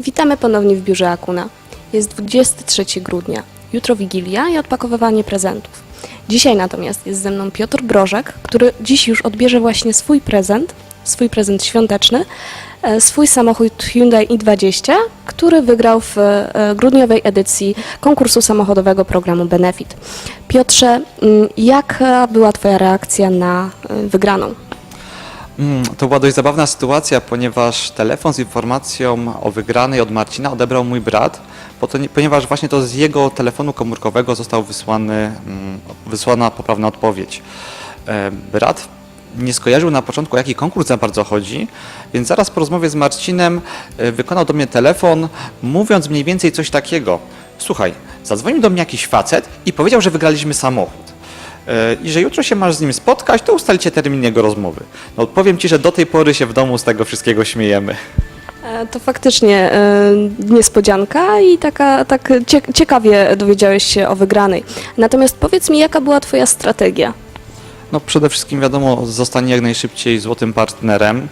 Witamy ponownie w biurze Akuna. Jest 23 grudnia. Jutro Wigilia i odpakowywanie prezentów. Dzisiaj natomiast jest ze mną Piotr Brożek, który dziś już odbierze właśnie swój prezent, swój prezent świąteczny, e, swój samochód Hyundai i20, który wygrał w e, grudniowej edycji konkursu samochodowego programu Benefit. Piotrze, mm, jaka była Twoja reakcja na e, wygraną? Mm, To była dość zabawna sytuacja, ponieważ telefon z informacją o wygranej od Marcina odebrał mój brat, ponieważ właśnie to z jego telefonu komórkowego został wysłany, mm, wysłana poprawna odpowiedź. E, Brat nie skojarzył na początku, o jaki konkurs za bardzo chodzi, więc zaraz po rozmowie z Marcinem e, wykonał do mnie telefon, mówiąc mniej więcej coś takiego. Słuchaj, zadzwonił do mnie jakiś facet i powiedział, że wygraliśmy samochód. E, i że jutro się masz z nim spotkać, to ustalicie termin jego rozmowy. No powiem Ci, że do tej pory się w domu z tego wszystkiego śmiejemy. E, To faktycznie e, niespodzianka i taka, tak cie, ciekawie dowiedziałeś się o wygranej. Natomiast powiedz mi, jaka była Twoja strategia? No przede wszystkim wiadomo, zostanie jak najszybciej złotym partnerem.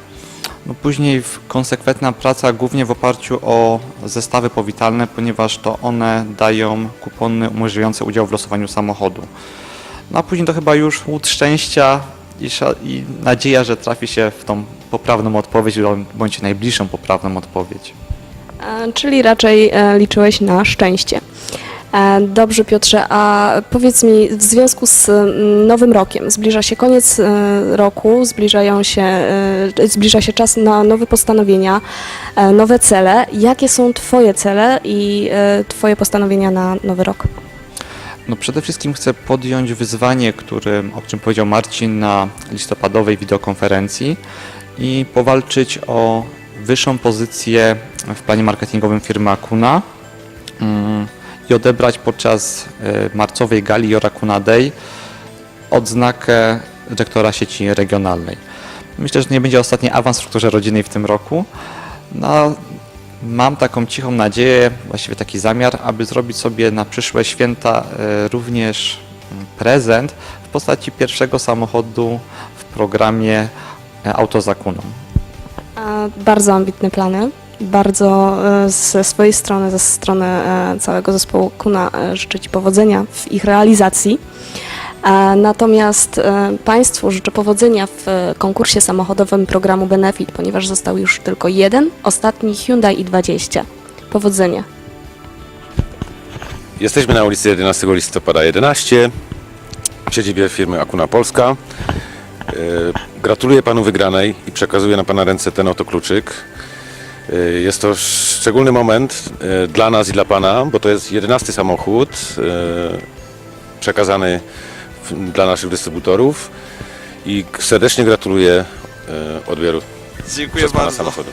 No później konsekwentna praca głównie w oparciu o zestawy powitalne, ponieważ to one dają kupony umożliwiające udział w losowaniu samochodu. No a później to chyba już łód szczęścia i, i nadzieja, że trafi się w tą poprawną odpowiedź bądź najbliższą poprawną odpowiedź. E, Czyli raczej e, liczyłeś na szczęście. E, Dobrze, Piotrze, a powiedz mi, w związku z mm, nowym rokiem, zbliża się koniec roku, zbliżają się, zbliża się czas na nowe postanowienia, nowe cele. Jakie są Twoje cele i Twoje postanowienia na nowy rok? No przede wszystkim chcę podjąć wyzwanie, które, o czym powiedział Marcin na listopadowej wideokonferencji i powalczyć o wyższą pozycję w planie marketingowym firmy Akuna mm, i odebrać podczas e, marcowej gali Jorakuna Day odznakę dyrektora sieci regionalnej. Myślę, że to nie będzie ostatni awans w strukturze rodzinnej w tym roku. No, mam taką cichą nadzieję, właściwie taki zamiar, aby zrobić sobie na przyszłe święta e, również mm, prezent w postaci pierwszego samochodu w programie e, Auto za Kuną. Bardzo ambitne plany. Bardzo e, ze swojej strony, ze strony całego zespołu Kuna życzę Ci powodzenia w ich realizacji. Natomiast e, Państwu życzę powodzenia w e, konkursie samochodowym programu Benefit, ponieważ został już tylko jeden, ostatni Hyundai i20. Powodzenia. Jesteśmy na ulicy 11 listopada 11 w siedzibie firmy Akuna Polska. E, Gratuluję panu wygranej i przekazuję na pana ręce ten oto kluczyk. Jest to szczególny moment dla nas i dla pana, bo to jest 11 samochód przekazany dla naszych dystrybutorów i serdecznie gratuluję e, odbioru Dziękuję przez pana samochodu.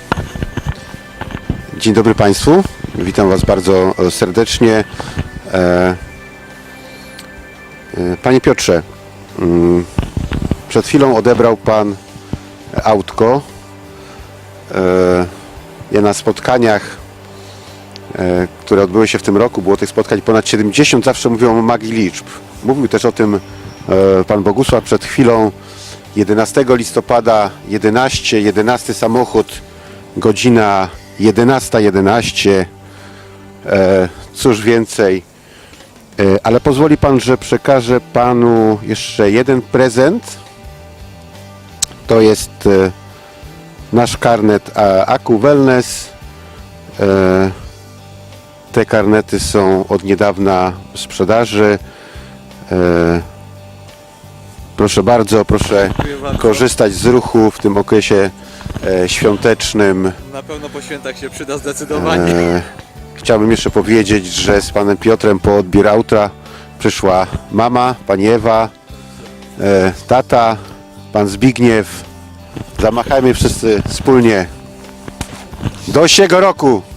Dzień dobry Państwu. Witam Was bardzo e, serdecznie. E, Panie Piotrze, mm, przed chwilą odebrał Pan autko. Ja na spotkaniach, które odbyły się w tym roku, było tych spotkań ponad 70, zawsze mówią o magii liczb. Mówił też o tym Pan Bogusław przed chwilą. 11 listopada 11, 11 samochód, godzina 11.11. E, cóż więcej. E, ale pozwoli pan, że przekażę panu jeszcze jeden prezent. To jest e, nasz karnet Aku Wellness. E, te karnety są od niedawna w sprzedaży. Proszę bardzo, proszę korzystać z ruchu w tym okresie e, świątecznym. Na pewno po świętach się przyda E, chciałbym jeszcze powiedzieć, że z panem Piotrem po odbiór auta przyszła mama, pani Ewa, e, tata, pan Zbigniew. Zamachajmy wszyscy wspólnie. Do siego roku!